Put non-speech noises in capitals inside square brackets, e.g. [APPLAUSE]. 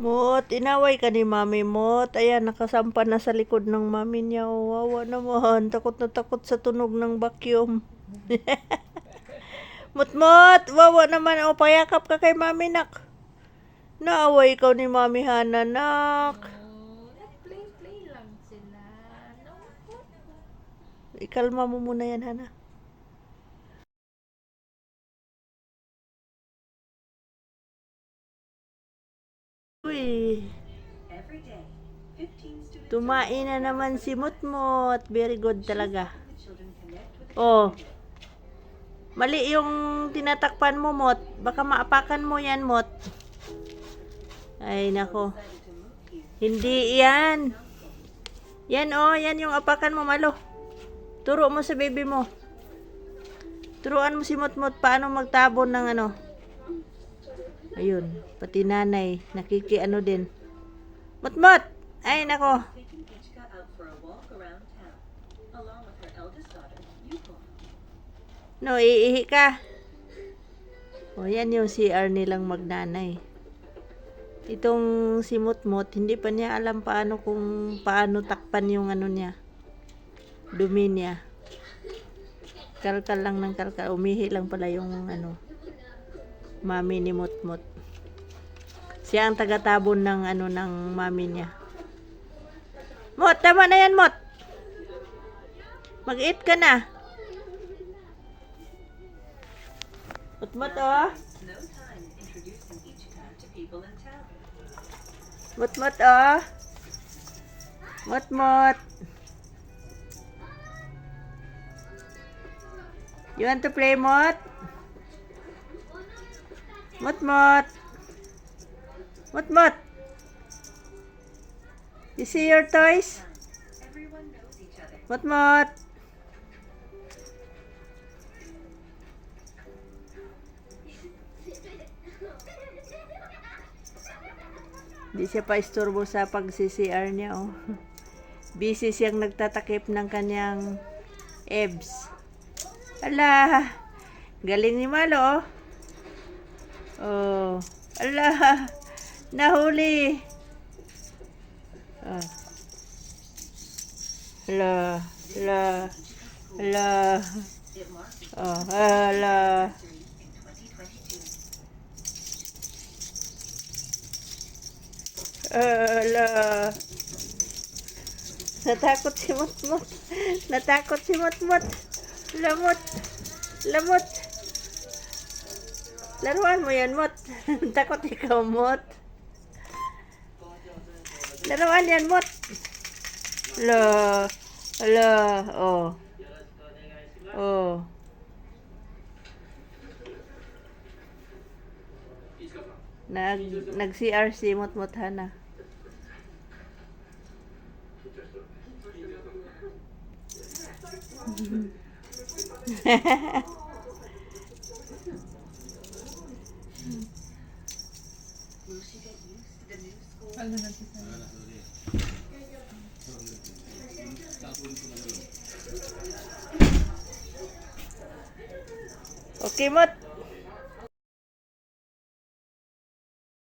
Mot, inaway ka ni mami Mot. Ayan, nakasampa na sa likod ng mami niya. Oh, wawa naman. Takot na takot sa tunog ng vacuum. [LAUGHS] Mut-mut, wawa naman. O, payakap ka kay mami, nak. Naaway ikaw ni mami Hana, nak. Oh, Ikalma mo muna yan, Hana. Uy, Every day, 15 students tumain na naman si Mutmut. Very good talaga. Oh. Mali yung tinatakpan mo, Mot. Baka maapakan mo yan, Mot. Ay, nako. Hindi yan. Yan, oh. Yan yung apakan mo, Malo. Turo mo sa baby mo. Turuan mo si Motmot paano magtabon ng ano. Ayun. Pati nanay. Nakikiano din. Motmot! Ay, nako. No, iihi ka. O, yan yung CR nilang magnanay. Itong si Mutmut, hindi pa niya alam paano kung paano takpan yung ano niya. Dumi niya. Kalkal lang ng kalkal. Umihi lang pala yung ano, mami ni Mutmut. Siya ang tagatabon ng ano ng mami niya. Mot, tama na yan, Mot. Mag-eat ka na. Mutmut, oh. Mut-mut, oh. Mut-mut. You want to play, Mut? Mut-mut. Mut-mut. You see your toys? Everyone knows each other. Mut-mut. Di siya pa istorbo sa pag-CCR niya, oh. [LAUGHS] Busy siyang nagtatakip ng kanyang ebs. Ala, galing ni Malo, oh. Ala, nahuli. Ala. It marks its Oh, ala. anniversary in 2022. Ala. Natakot si Mutmut. Natakot si Mutmut. Lamot. Lamot. Laruan mo yan, Mut. [LAUGHS] Takot ikaw, Mut. Laruan yan, Mut. Ala. Ala. Oh. Oh. Nag, nag-CR si Mutmut Hana. Will [LAUGHS] Okay, Mot.